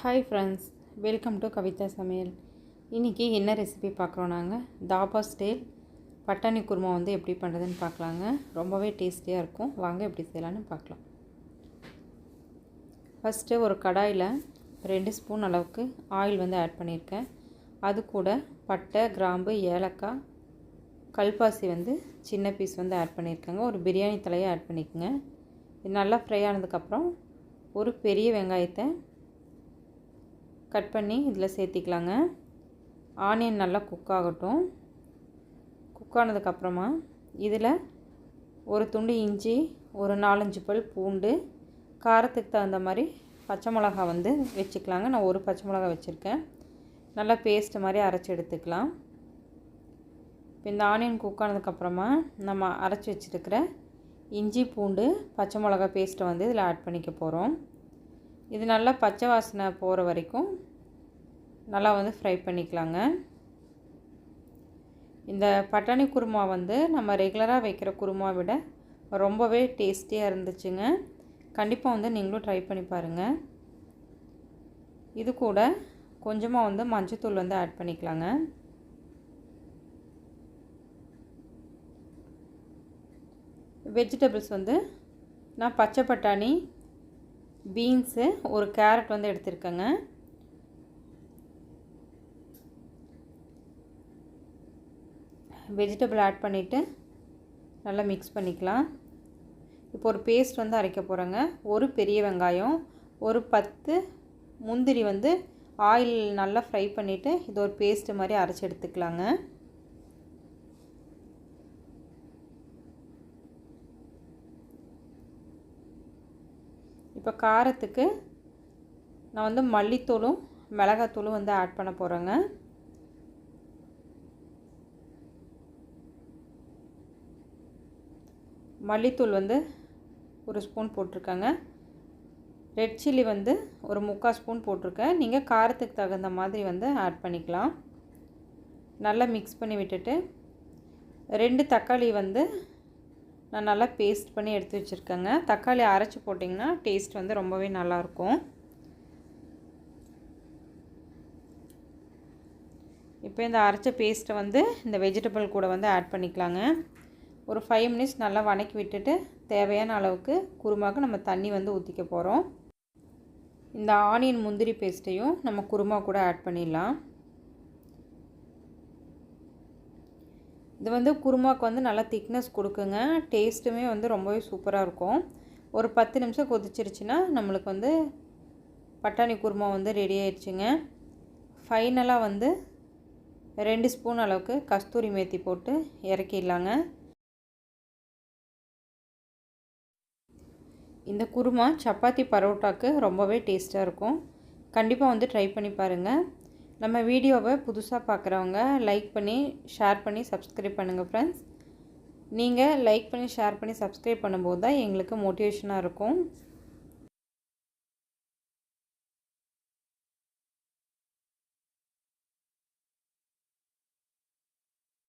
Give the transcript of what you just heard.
Hi friends welcome to Kavitha சமையல் இன்றைக்கி என்ன ரெசிபி பார்க்குறோம் நாங்கள் தாபா ஸ்டைல் பட்டாணி குருமா வந்து எப்படி பண்ணுறதுன்னு பார்க்கலாங்க. ரொம்பவே டேஸ்டியாக இருக்கும். வாங்க எப்படி செய்யலான்னு பார்க்கலாம். ஃபஸ்ட்டு ஒரு கடாயில் ரெண்டு ஸ்பூன் அளவுக்கு ஆயில் வந்து ஆட் பண்ணியிருக்கேன். அது கூட பட்டை கிராம்பு ஏலக்காய் கல்பாசி வந்து சின்ன பீஸ் வந்து ஆட் பண்ணியிருக்கேங்க. ஒரு பிரியாணி தலையை ஆட் பண்ணிக்கோங்க. இது நல்லா ஃப்ரை ஆனதுக்கப்புறம் ஒரு பெரிய வெங்காயத்தை கட் பண்ணி இதில் சேர்த்திக்கலாங்க. ஆனியன் நல்லா குக் ஆகட்டும். குக் ஆனதுக்கப்புறமா இதில் ஒரு துண்டு இஞ்சி ஒரு நாலஞ்சு பல் பூண்டு காரத்துக்கு தகுந்த மாதிரி பச்சை மிளகா வந்து வச்சுக்கலாங்க. நான் ஒரு பச்சை மிளகா வச்சுருக்கேன். நல்லா பேஸ்ட்டு மாதிரி அரைச்சி எடுத்துக்கலாம். இப்போ இந்த ஆனியன் குக் ஆனதுக்கப்புறமா நம்ம அரைச்சி வச்சுருக்கிற இஞ்சி பூண்டு பச்சை மிளகா பேஸ்ட்டை வந்து இதில் ஆட் பண்ணிக்க போகிறோம். இது நல்லா பச்சை வாசனை போகிற வரைக்கும் நல்லா வந்து ஃப்ரை பண்ணிக்கலாங்க. இந்த பட்டாணி குருமா வந்து நம்ம ரெகுலராக வைக்கிற குருமா விட ரொம்பவே டேஸ்டியாக இருந்துச்சுங்க. கண்டிப்பாக வந்து நீங்களும் ட்ரை பண்ணி பாருங்கள் இது கூட கொஞ்சமாக வந்து மஞ்சத்தூள் வந்து ஆட் பண்ணிக்கலாங்க. வெஜிடபிள்ஸ் வந்து நான் பச்சை பட்டாணி பீன்ஸு ஒரு கேரட் வந்து எடுத்திருக்கேங்க. வெஜிடபிள் ஆட் பண்ணிவிட்டு நல்லா மிக்ஸ் பண்ணிக்கலாம். இப்போ ஒரு பேஸ்ட் வந்து அரைக்க போகிறேங்க ஒரு பெரிய வெங்காயம் ஒரு பத்து முந்திரி வந்து ஆயில் நல்லா ஃப்ரை பண்ணிவிட்டு இது ஒரு பேஸ்ட்டு மாதிரி அரைச்சி எடுத்துக்கலாங்க. இப்போ காரத்துக்கு நான் வந்து மல்லித்தூளும் மிளகாத்தூளும் வந்து ஆட் பண்ண போகிறேங்க மல்லித்தூள் வந்து ஒரு ஸ்பூன் போட்டிருக்கேங்க. ரெட் சில்லி வந்து ஒரு முக்கால் ஸ்பூன் போட்டிருக்கேன். நீங்கள் காரத்துக்கு தகுந்த மாதிரி வந்து ஆட் பண்ணிக்கலாம். நல்லா மிக்ஸ் பண்ணி விட்டுட்டு ரெண்டு தக்காளி வந்து நான் நல்லா பேஸ்ட் பண்ணி எடுத்து வச்சுருக்கேங்க. தக்காளி அரைச்சி போட்டிங்கன்னா டேஸ்ட் வந்து ரொம்பவே நல்லாயிருக்கும். இப்போ இந்த அரைச்ச பேஸ்ட்டை வந்து இந்த வெஜிடபிள் கூட வந்து ஆட் பண்ணிக்கலாங்க. ஒரு ஃபைவ் மினிட்ஸ் நல்லா வணக்கி விட்டுட்டு தேவையான அளவுக்கு குருமாவுக்கு நம்ம தண்ணி வந்து ஊற்றிக்க போகிறோம் இந்த ஆனியன் முந்திரி பேஸ்ட்டையும் நம்ம குருமா கூட ஆட் பண்ணிடலாம். இது வந்து குருமாவுக்கு வந்து நல்லா திக்னஸ் கொடுக்குங்க. டேஸ்ட்டுமே வந்து ரொம்பவே சூப்பராக இருக்கும். ஒரு பத்து நிமிஷம் கொதிச்சிருச்சுன்னா நம்மளுக்கு வந்து பட்டாணி குருமா வந்து ரெடி ஆயிடுச்சுங்க. ஃபைனலாக வந்து ரெண்டு ஸ்பூன் அளவுக்கு கஸ்தூரி மேத்தி போட்டு இறக்கிடலாங்க. இந்த குருமா சப்பாத்தி பரோட்டாக்கு ரொம்பவே டேஸ்ட்டாக இருக்கும். கண்டிப்பாக வந்து ட்ரை பண்ணி பாருங்கள் நம்ம வீடியோவை புதுசாக பார்க்குறவங்க லைக் பண்ணி ஷேர் பண்ணி சப்ஸ்கிரைப் பண்ணுங்கள் ஃப்ரெண்ட்ஸ் நீங்கள் லைக் பண்ணி ஷேர் பண்ணி சப்ஸ்கிரைப் பண்ணும்போது தான் எங்களுக்கு மோட்டிவேஷனாக இருக்கும்.